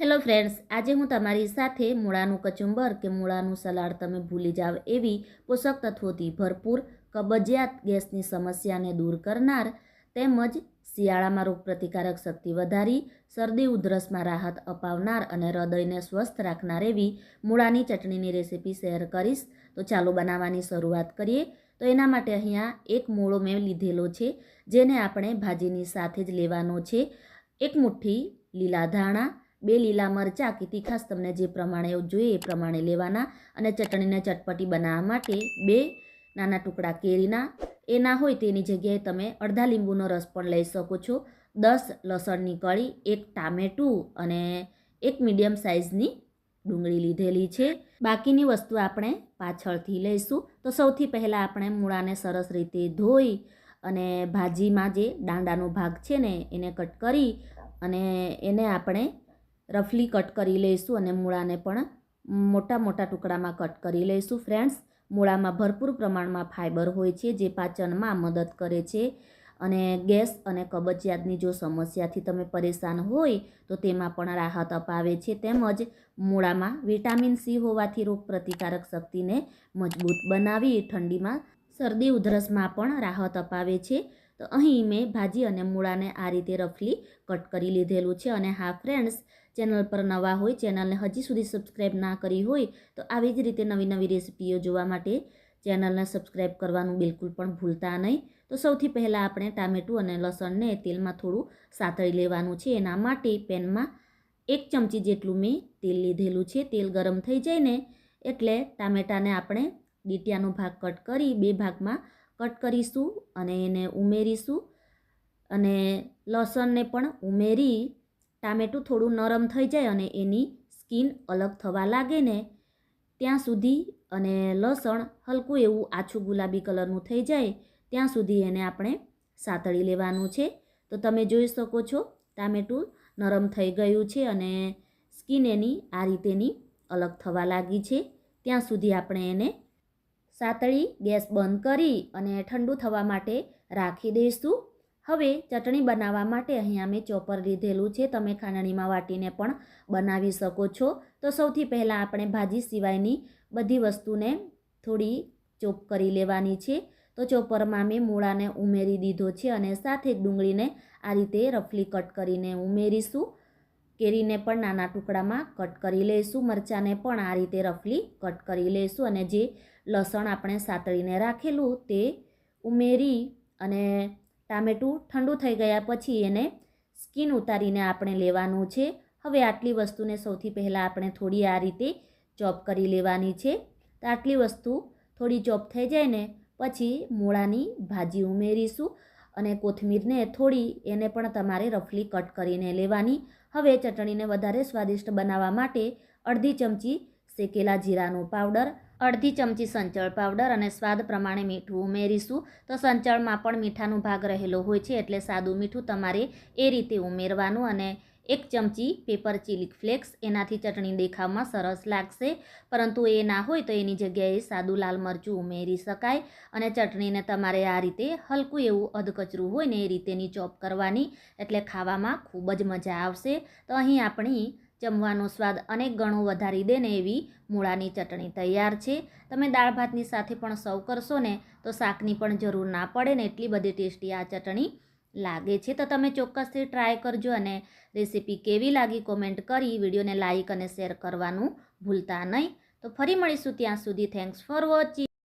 Hello friends, આજે હું તમારી સાથે મૂળાનું કચુંબર કે મૂળાનું સલાડ તમે ભૂલી જાવ એવી પોષક તત્વોથી ભરપૂર કબજિયાત ગેસની સમસ્યાને દૂર કરનાર તેમજ શિયાળામાં રોગપ્રતિકારક શક્તિ વધારી, શરદી, ઉધરસમાં રાહત અપાવનાર અને હૃદયને સ્વસ્થ રાખનાર એવી મૂળાની ચટણીની રેસીપી શેર કરીશ. તો ચાલો બનાવવાની શરૂઆત કરીએ. તો એના માટે અહીંયા એક મૂળો મેં લીધેલો છે, જેને આપણે ભાજીની સાથે જ લેવાનો છે. એક મુઠ્ઠી લીલા ધાણા બે લીલા મરચાં કે તીખાસ તમને જે પ્રમાણે જોઈએ એ પ્રમાણે લેવાના અને ચટણીને ચટપટી બનાવવા માટે બે નાના ટુકડા કેરીના. એ ના હોય તેની જગ્યાએ તમે અડધા લીંબુનો રસ પણ લઈ શકો છો. દસ લસણની કળી, એક ટામેટું અને એક મીડિયમ સાઇઝની ડુંગળી લીધેલી છે. બાકીની વસ્તુ આપણે પાછળથી લઈશું. તો સૌથી પહેલાં આપણે મૂળાને સરસ રીતે ધોઈ અને ભાજીમાં જે દાંડાનો ભાગ છે ને, એને કટ કરી અને એને આપણે રફલી કટ કરી લઈશું અને મૂળાને પણ મોટા મોટા ટુકડામાં કટ કરી લઈશું. ફ્રેન્ડ્સ, મૂળામાં ભરપૂર પ્રમાણમાં ફાઇબર હોય છે, જે પાચનમાં મદદ કરે છે. અને ગેસ અને કબજિયાતની જો સમસ્યાથી તમે પરેશાન હોય, તો તેમાં પણ રાહત અપાવે છે. તેમજ મૂળામાં વિટામિન સી હોવાથી રોગ પ્રતિકારક શક્તિને મજબૂત બનાવી ઠંડીમાં શરદી ઉધરસમાં પણ રાહત અપાવે છે. તો અહીં મેં ભાજી અને મૂળાને આ રીતે રફલી કટ કરી લીધેલું છે. અને હા, ફ્રેન્ડ્સ ચેનલ પર નવા હોય, ચેનલને હજી સુધી સબસ્ક્રાઈબ ના કરી હોય, તો આવી જ રીતે નવી નવી રેસીપીઓ જોવા માટે ચેનલને સબસ્ક્રાઈબ કરવાનું બિલકુલ પણ ભૂલતા નહીં. તો સૌથી પહેલાં આપણે ટામેટું અને લસણને તેલમાં થોડું સાતળી લેવાનું છે. એના માટે પેનમાં એક ચમચી જેટલું મેં તેલ લીધેલું છે. તેલ ગરમ થઈ જાય ને એટલે ટામેટાને આપણે ડીટિયાનો ભાગ કટ કરી બે ભાગમાં કટ કરીશું અને એને ઉમેરીશું અને લસણને પણ ઉમેરી ટામેટું થોડું નરમ થઈ જાય અને એની સ્કિન અલગ થવા લાગે ને ત્યાં સુધી અને લસણ હલકું એવું આછું ગુલાબી કલરનું થઈ જાય ત્યાં સુધી એને આપણે સાતળી લેવાનું છે. તો તમે જોઈ શકો છો, ટામેટું નરમ થઈ ગયું છે અને સ્કિન એની આ રીતેની અલગ થવા લાગી છે. ત્યાં સુધી આપણે એને સાતળી ગેસ બંધ કરી અને ઠંડુ થવા માટે રાખી દઈશું. હવે ચટણી બનાવવા માટે અહીંયા મેં ચોપર લીધેલું છે. તમે ખાંડણીમાં વાટીને પણ બનાવી શકો છો. તો સૌથી પહેલાં આપણે ભાજી સિવાયની બધી વસ્તુને થોડી ચોપ કરી લેવાની છે. તો ચોપરમાં મેં મૂળાને ઉમેરી દીધો છે અને સાથે ડુંગળીને આ રીતે રફલી કટ કરીને ઉમેરીશું. કેરીને પણ નાના ટુકડામાં કટ કરી લઈશું. મરચાંને પણ આ રીતે રફલી કટ કરી લઈશું અને જે લસણ આપણે સાતળીને રાખેલું તે ઉમેરી અને ટામેટું ઠંડુ થઈ ગયા પછી એને સ્કિન ઉતારીને આપણે લેવાનું છે. હવે આટલી વસ્તુને સૌથી પહેલાં આપણે થોડી આ રીતે ચોપ કરી લેવાની છે. તો આટલી વસ્તુ થોડી ચોપ થઈ જાય ને પછી મૂળાની ભાજી ઉમેરીશું અને કોથમીરને થોડી એને પણ તમારે રફલી કટ કરીને લેવાની. હવે ચટણીને વધારે સ્વાદિષ્ટ બનાવવા માટે અડધી ચમચી શેકેલા જીરાનો પાવડર અડધી ચમચી સંચળ પાવડર અને સ્વાદ પ્રમાણે મીઠું ઉમેરીશું. તો સંચળમાં પણ મીઠાનો ભાગ રહેલો હોય છે એટલે સાદું મીઠું તમારે એ રીતે ઉમેરવાનું અને એક ચમચી પેપર ચીલી ફ્લેક્સ એનાથી ચટણી દેખાવમાં સરસ લાગશે. પરંતુ એ ના હોય તો એની જગ્યાએ સાદું લાલ મરચું ઉમેરી શકાય અને ચટણીને તમારે આ રીતે હલકું એવું અધકચરું હોય ને એ રીતેની ચોપ કરવાની એટલે ખાવામાં ખૂબ જ મજા આવશે. તો અહીં આપણી જમવાનો સ્વાદ અનેક ગણો વધારી દે ને એવી મૂળાની ચટણી તૈયાર છે. તમે દાળ ભાતની સાથે પણ સર્વ કરશો ને, તો શાકની પણ જરૂર ના પડે ને એટલી બધી ટેસ્ટી આ ચટણી લાગે છે. તો તમે ચોક્કસથી ટ્રાય કરજો અને રેસીપી કેવી લાગી કોમેન્ટ કરી વિડીયોને લાઇક અને શેર કરવાનું ભૂલતા નહીં. તો ફરી મળીશું ત્યાં સુધી. Thanks for watching.